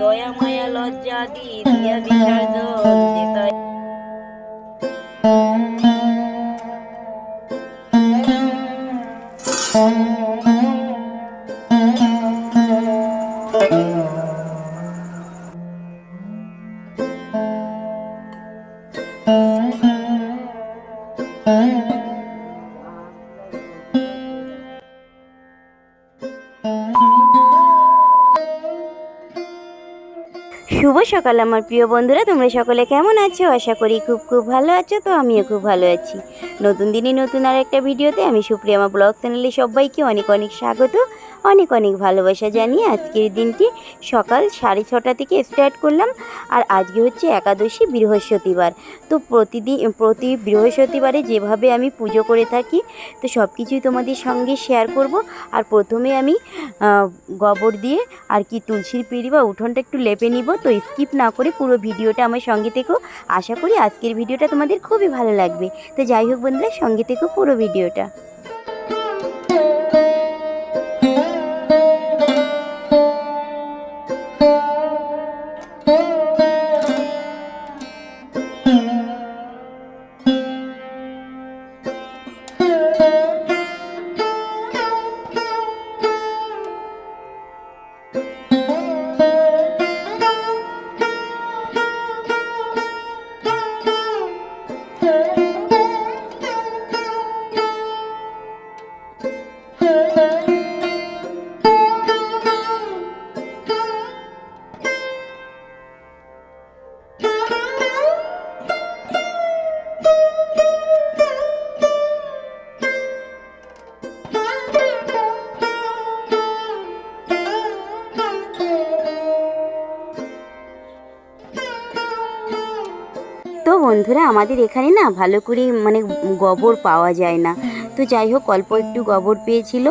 দয়া মায়া লজ্জা দিয়া বিসর্জন যেতায় শুভ সকাল, আমার প্রিয় বন্ধুরা, তোমরা সকলে কেমন আছো? আশা করি খুব খুব ভালো আছো, তো আমিও খুব ভালো আছি। নতুন দিনই নতুন আর একটা ভিডিওতে আমি সুপ্রিয়া আমার ব্লগ চ্যানেলে সবাইকে অনেক অনেক স্বাগত, অনেক অনেক ভালোবাসা জানিয়ে আজকের দিনটি সকাল সাড়ে ছটা থেকে স্টার্ট করলাম, আর আজকে হচ্ছে একাদশী বৃহস্পতিবার। তো প্রতিদিন প্রতি বৃহস্পতিবারে যেভাবে আমি পুজো করে থাকি, তো সব কিছুই তোমাদের সঙ্গে শেয়ার করব, আর প্রথমে আমি গোবর দিয়ে আর কি তুলসীর পিঁড়ি বা উঠোনটা একটু লেপে নিব, তো স্কিপ না করে পুরো ভিডিওটা আমার সঙ্গে থেকেও আশা করি আজকের ভিডিওটা তোমাদের খুবই ভালো লাগবে। তো যাই হোক বন্ধুরা, সঙ্গে থেকেও পুরো ভিডিওটা। বন্ধুরা, আমাদের এখানে না ভালো করে মানে গোবর পাওয়া যায় না। তো যাই হোক, অল্প একটু গোবর পেয়েছিল।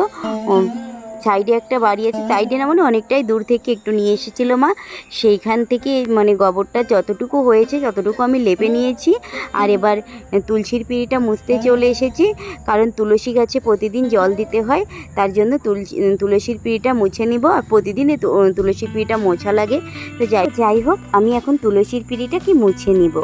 সাইডে একটা বাড়ি আছে, সাইডে না মানে অনেকটাই দূর থেকে একটু নিয়ে এসেছিল মা। সেইখান থেকে মানে গোবরটা যতটুকু হয়েছে ততটুকু আমি লেপে নিয়েছি। আর এবার তুলসীর পিঁড়িটা মুছতে চলে এসেছি। কারণ তুলসী গাছে প্রতিদিন জল দিতে হয়, তার জন্য তুলসী তুলসীর পিঁড়িটা মুছে নিব। আর প্রতিদিন তুলসীর পিঁড়িটা মোছা লাগে। তো যাই যাই হোক, আমি এখন তুলসীর পিঁড়িটা কি মুছে নিব।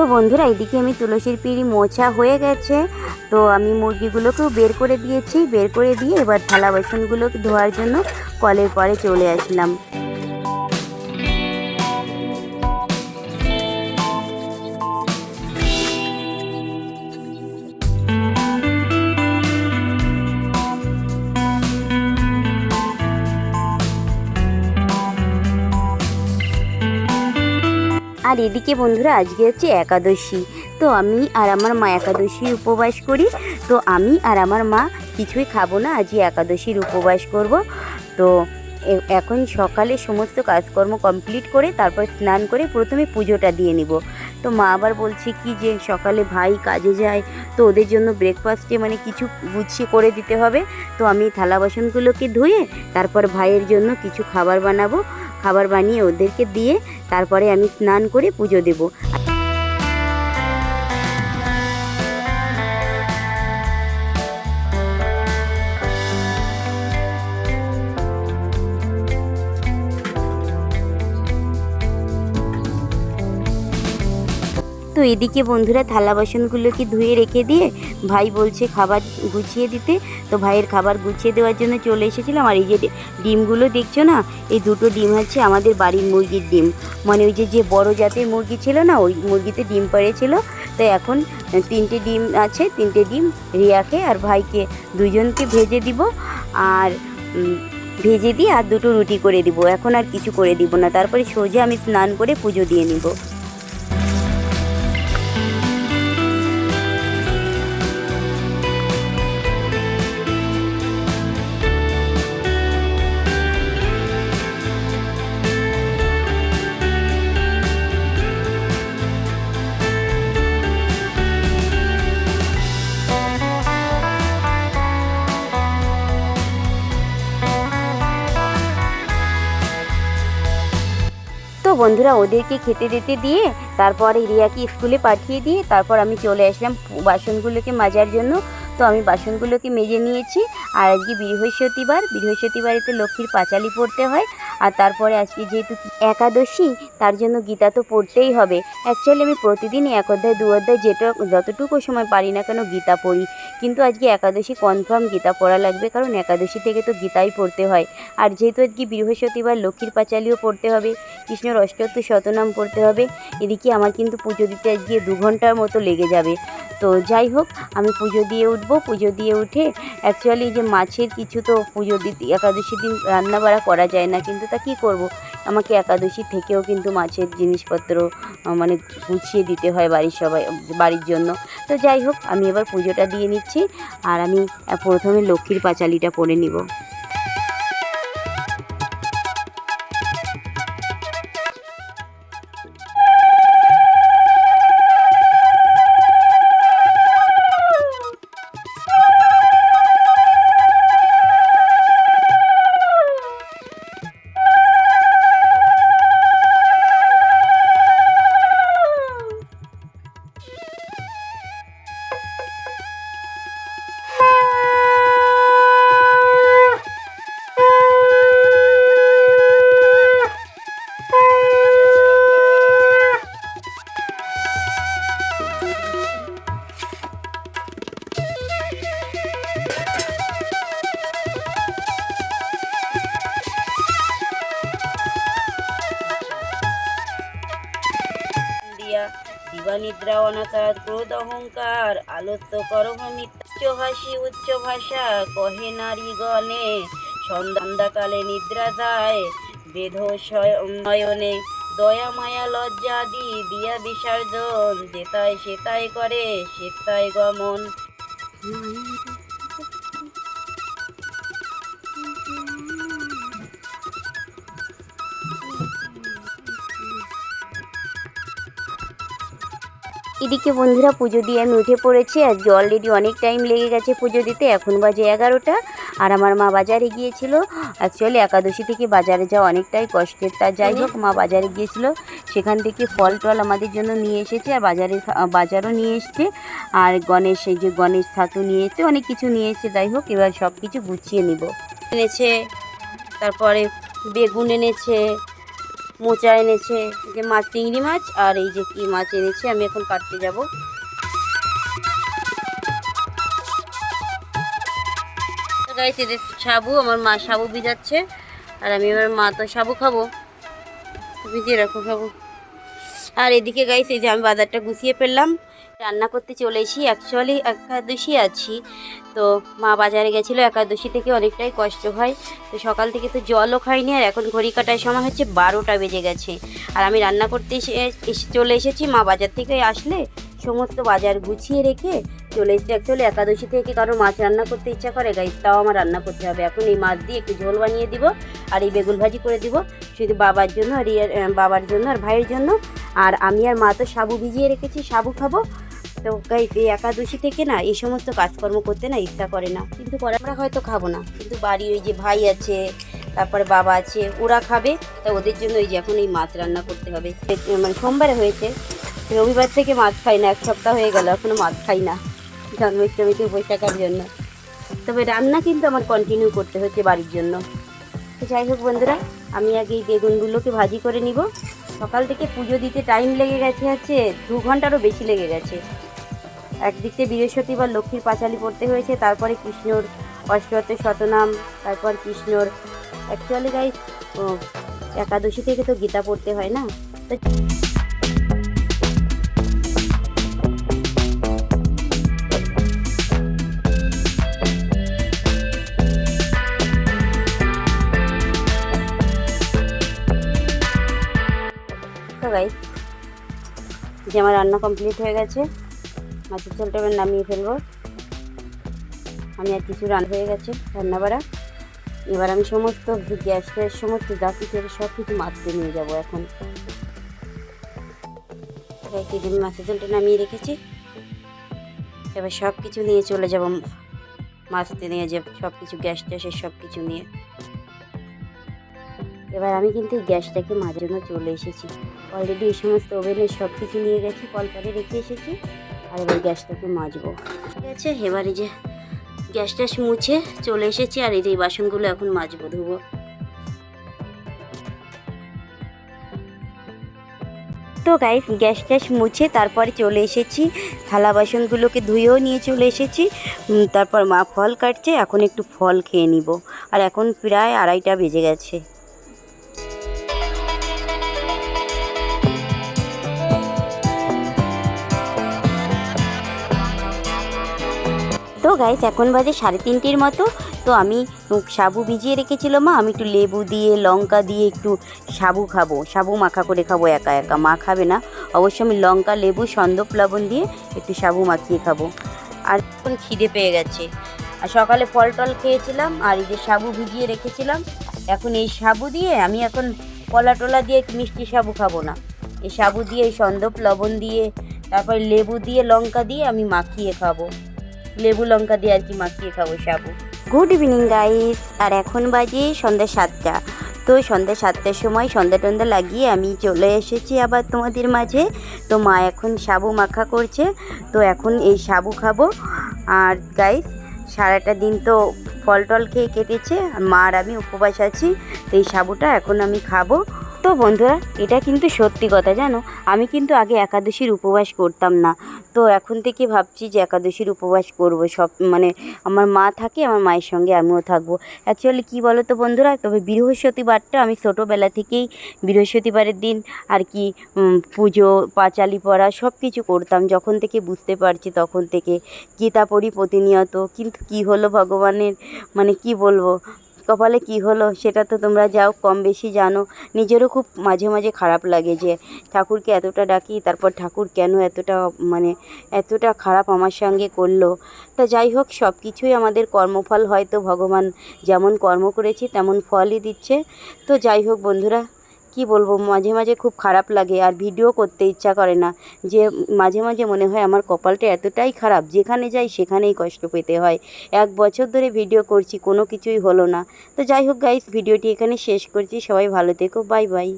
তো বন্ধুরা, এদিকে আমি তুলসীর পিঁড়ি মোছা হয়ে গেছে। তো আমি মুরগিগুলোকেও বের করে দিয়েছি। বের করে দিয়ে এবার থালা বাসনগুলো ধোয়ার জন্য কলের পরে চলে আসলাম। আর এদিকে বন্ধুরা, আজকে হচ্ছে একাদশী। তো আমি আর আমার মা একাদশী উপবাস করি। তো আমি আর আমার মা কিছুই খাব না আজকে একাদশীর উপবাস করব। তো এখন সকালে সমস্ত কাজকর্ম কমপ্লিট করে তারপর স্নান করে প্রথমে পুজোটা দিয়ে নিব। তো মা আবার বলছে কি যে সকালে ভাই কাজে যায়, তো ওদের জন্য ব্রেকফাস্টে মানে কিছু গুছিয়ে করে দিতে হবে। তো আমি থালা বাসনগুলোকে ধুয়ে তারপর ভাইয়ের জন্য কিছু খাবার বানাবো। খাবার বানিয়ে ওদেরকে দিয়ে তারপরে আমি স্নান করে পুজো দেব। তো এদিকে বন্ধুরা থালা বাসনগুলোকে ধুয়ে রেখে দিয়ে ভাই বলছে খাবার গুছিয়ে দিতে। তো ভাইয়ের খাবার গুছিয়ে দেওয়ার জন্য চলে এসেছিলাম। আর এই যে ডিমগুলো দেখছ না? এই দুটো ডিম হচ্ছে আমাদের বাড়ির মুরগির ডিম। মানে ওই যে যে বড় জাতের মুরগি ছিল না, ওই মুরগিতে ডিম পেড়েছিল। তো এখন তিনটে ডিম আছে, তিনটে ডিম রিয়াকে আর ভাইকে দুজনকে ভেজে দিব। আর ভেজে দিয়ে আর দুটো রুটি করে দিব। এখন আর কিছু করে দিব না। তারপরে সোজা আমি স্নান করে পুজো দিয়ে নিব। বন্ধুরা ওদেরকে খেতে দিতে দিয়ে তারপরে রিয়াকে স্কুলে পাঠিয়ে দিয়ে তারপর আমি চলে আসলাম বাসনগুলোকে মাজার জন্য। তো আমি বাসনগুলোকে মেজে নিয়েছি। আর আজকে বৃহস্পতিবার, বৃহস্পতিবারেতে লক্ষ্মীর পাঁচালি পড়তে হয়। আর তারপরে আজকে যেহেতু একাদশী, তার জন্য গীতা তো পড়তেই হবে। অ্যাকচুয়ালি আমি প্রতিদিনই এক অধ্যায়, দু অধ্যায় যেটা যতটুকু সময় পারি না কেন গীতা পড়ি। কিন্তু আজকে একাদশী কনফার্ম গীতা পড়া লাগবে, কারণ একাদশী থেকে তো গীতাই পড়তে হয়। আর যেহেতু আজকে বৃহস্পতিবার, লক্ষ্মীর পাঁচালিও পড়তে হবে কৃষ্ণর অষ্টত্তর শতনাম পড়তে হবে, এদিকে আমার কিন্তু পুজো দিতে আজকে দু ঘণ্টার মতো লেগে যাবে। তো যাই হোক, আমি পুজো দিয়ে উঠবো। পুজো দিয়ে উঠে অ্যাকচুয়ালি যে মাছের কিছু তো পুজো দিতে একাদশী দিন রান্না বাড়া করা যায় না, কিন্তু তা কী করব? আমাকে একাদশী থেকেও কিন্তু মাছের জিনিসপত্র মানে গুছিয়ে দিতে হয় বাড়ির সবাই, বাড়ির জন্য। তো যাই হোক, আমি এবার পুজোটা দিয়ে নিচ্ছি, আর আমি প্রথমে লক্ষ্মীর পাঁচালিটা পড়ে নিব। দিয়া দিবানিদ্রা অনাচার ক্রোধ অহংকার আলস্য করভমি উচ্চ হাসি উচ্চ ভাষা, কহে নারী নারীগণে, সন্ধ্যাকালে নিদ্রা যায় বেধ নয়নে দয়া মায়া লজ্জা দি দিয়া বিসর্জন যেতায় সেতাই করে, সেতাই গমন। এদিকে বন্ধুরা পুজো দিয়ে আমি উঠে পড়েছি। আজকে অলরেডি অনেক টাইম লেগে গেছে পুজো দিতে। এখন বাজে এগারোটা। আর আমার মা বাজারে গিয়েছিল। অ্যাকচুয়ালি একাদশী থেকে বাজারে যাওয়া অনেকটাই কষ্টের। তা যাই হোক, মা বাজারে গিয়েছিল। সেখান থেকে ফল টল আমাদের জন্য নিয়ে এসেছে। আর বাজারে বাজারও নিয়ে এসছে। আর গণেশ, এই যে গণেশ ছাতু নিয়ে এসছে। অনেক কিছু নিয়ে এসছে। যাই হোক, এবার সব কিছু গুছিয়ে নিব। এনেছে, তারপরে বেগুন এনেছে। মোচা এনেছে যে মাছ, চিংড়ি মাছ আর এই যে কি মাছ এনেছে, আমি এখন কাটতে যাব। সাবু, আমার মা সাবু ভিজাচ্ছে, আর আমি আমার মা তো সাবু খাব। ভিজিয়ে রাখো খাব আর এদিকে এই যে আমি বাজারটা গুছিয়ে ফেললাম। রান্না করতে চলে এসি অ্যাকচুয়ালি একাদশী আছি। তো মা বাজারে গেছিল, একাদশী থেকে অনেকটাই কষ্ট হয়। তো সকাল থেকে তো জলও খাইনি, আর এখন ঘড়ি কাটার সময় হচ্ছে বারোটা বেজে গেছে। আর আমি রান্না করতে এসে চলে এসেছি, মা বাজার থেকে আসলে সমস্ত বাজার গুছিয়ে রেখে চলে এসেছি। অ্যাকচুয়ালি একাদশী থেকে কারও মাছ রান্না করতে ইচ্ছা করে গাইস তাও আমার রান্না করতে হবে। এখন এই মাছ দিয়ে একটু ঝোল বানিয়ে দিব, আর এই বেগুন ভাজি করে দিব, শুধু বাবার জন্য আর ইয়ের বাবার জন্য আর ভাইয়ের জন্য। আর আমি আর মা তো সাবু ভিজিয়ে রেখেছি, সাবু খাব। তো গাইস এই একাদশী থেকে না, এই সমস্ত কাজকর্ম করতে না ইচ্ছা করে না। কিন্তু পরে আমরা হয়তো খাব না। কিন্তু বাড়ি ওই যে ভাই আছে, তারপরে বাবা আছে, ওরা খাবে। তা ওদের জন্য ওই যে এখন এই মাছ রান্না করতে হবে। মানে সোমবারে হয়েছে। রবিবার থেকে মাছ খাই না, এক সপ্তাহ হয়ে গেল, এখনও মাছ খাই না। জন্মাষ্টমীতে থাকার জন্য। তবে রান্না কিন্তু আমার কন্টিনিউ করতে হচ্ছে বাড়ির জন্য। তো যাই হোক বন্ধুরা, আমি আগে এই বেগুনগুলোকে ভাজি করে নিব। সকাল থেকে পুজো দিতে টাইম লেগে গেছে হচ্ছে দু ঘন্টারও বেশি লেগে গেছে। একদিক বৃহস্পতি বৃহস্পতিবার লক্ষ্মীর পাঁচালি পড়তে হয়েছে, তারপরে কৃষ্ণর অষ্টরতের শতনাম, তারপর কৃষ্ণর অ্যাকচুয়ালি গাই একাদশী থেকে তো গীতা পড়তে হয় না? তো গাইস যে আমার রান্না কমপ্লিট হয়ে গেছে মাছের ঝোলটা এবার নামিয়ে ফেলব। আমি আর কিছু রান্না হয়ে গেছে রান্না বাড়া এবার আমি সমস্ত গ্যাস ট্যাস, সমস্ত যা কিছু সব কিছু মাছতে নিয়ে যাব এখন। আমি মাছের ঝোলটা নামিয়ে রেখেছি। এবার সব কিছু নিয়ে চলে যাব, মাছতে নিয়ে যে সব কিছু গ্যাস ট্যাসের সব কিছু নিয়ে। এবার আমি কিন্তু এই গ্যাসটাকে মাঝে চলে এসেছি। অলরেডি এই সমস্ত ওভেনের সব কিছু নিয়ে গেছি, কলপারে রেখে এসেছি। আর এবার গ্যাসটাকে মাজবো। ঠিক আছে এই যে গ্যাস ট্যাস মুছে চলে এসেছি আর এই যে বাসনগুলো এখন মাজবো, ধুবো। তো গাইস গ্যাস ট্যাস মুছে তারপরে চলে এসেছি। থালা বাসনগুলোকে ধুয়েও নিয়ে চলে এসেছি। তারপর মা ফল কাটছে, এখন একটু ফল খেয়ে নিব। আর এখন প্রায় আড়াইটা বেজে গেছে। গাইস এখন বাজে সাড়ে তিনটের মতো। তো আমি সাবু ভিজিয়ে রেখেছিল মা, আমি একটু লেবু দিয়ে, লঙ্কা দিয়ে একটু সাবু খাব। সাবু মাখা করে খাব একা একা, মা খাবে না। অবশ্য আমি লঙ্কা, লেবু, সন্দপ, লবণ দিয়ে একটু সাবু মাখিয়ে খাব। আর এখন খিদে পেয়ে গেছে। আর সকালে ফল টল খেয়েছিলাম, আর এই যে সাবু ভিজিয়ে রেখেছিলাম, এখন এই সাবু দিয়ে আমি এখন কলা টলা দিয়ে মিষ্টি সাবু খাব না। এই সাবু দিয়ে, এই সন্দপ, লবণ দিয়ে, তারপর লেবু দিয়ে, লঙ্কা দিয়ে আমি মাখিয়ে খাব। লেবু লঙ্কা দিয়ে আর কি মাখিয়ে খাব, সাবু। গুড ইভিনিং গাইস আর এখন বাজে সন্ধ্যা সাতটা। তো সন্ধ্যা সাতটার সময় সন্ধ্যা টন্ধা লাগিয়ে আমি চলে এসেছি আবার তোমাদের মাঝে। তো মা এখন সাবু মাখা করছে। তো এখন এই সাবু খাব। আর গাইস সারাটা দিন তো ফল টল খেয়ে কেটেছে। আর মা আর আমি উপবাস আছি। তো এই সাবুটা এখন আমি খাব। তো বন্ধুরা, এটা কিন্তু সত্যি কথা, জানো? আমি কিন্তু আগে একাদশীর উপবাস করতাম না। তো এখন থেকে ভাবছি যে একাদশীর উপবাস করব, সব মানে আমার মা থাকে, আমার মায়ের সঙ্গে আমিও থাকব। অ্যাকচুয়ালি কী বলো তো বন্ধুরা, তবে বৃহস্পতিবারটা আমি ছোটোবেলা থেকেই বৃহস্পতিবারের দিন আর কি পুজো, পাঁচালি পড়া সব কিছু করতাম। যখন থেকে বুঝতে পারছি তখন থেকে গীতা পড়ি প্রতিনিয়ত। কিন্তু কি হলো ভগবানের? মানে কি বলব? কপালে কি হলো সেটা তো তোমরা যাও, কম বেশি জানো। নিজেরও খুব মাঝে মাঝে খারাপ লাগে যে, ঠাকুরকে এতটা ডাকি, তারপর ঠাকুর কেন এতটা মানে এতটা খারাপ আমার সঙ্গে করল? তা যাই হোক সব কিছুই আমাদের কর্মফল, হয়তো ভগবান যেমন কর্ম করেছি, তেমন ফলই দিচ্ছে। তো যাই হোক বন্ধুরা কি বলব, মাঝে মাঝে খুব খারাপ লাগে আর ভিডিও করতে ইচ্ছা করে না। যে মাঝে মাঝে মনে হয় আমার কপালটা এতটাই খারাপ, যেখানে যাই সেখানেই কষ্ট পেতে হয়। এক বছর ধরে ভিডিও করছি, কোনো কিছুই হলো না। তো যাই হোক গাইস ভিডিওটি এখানে শেষ করছি। সবাই ভালো থেকো বাই বাই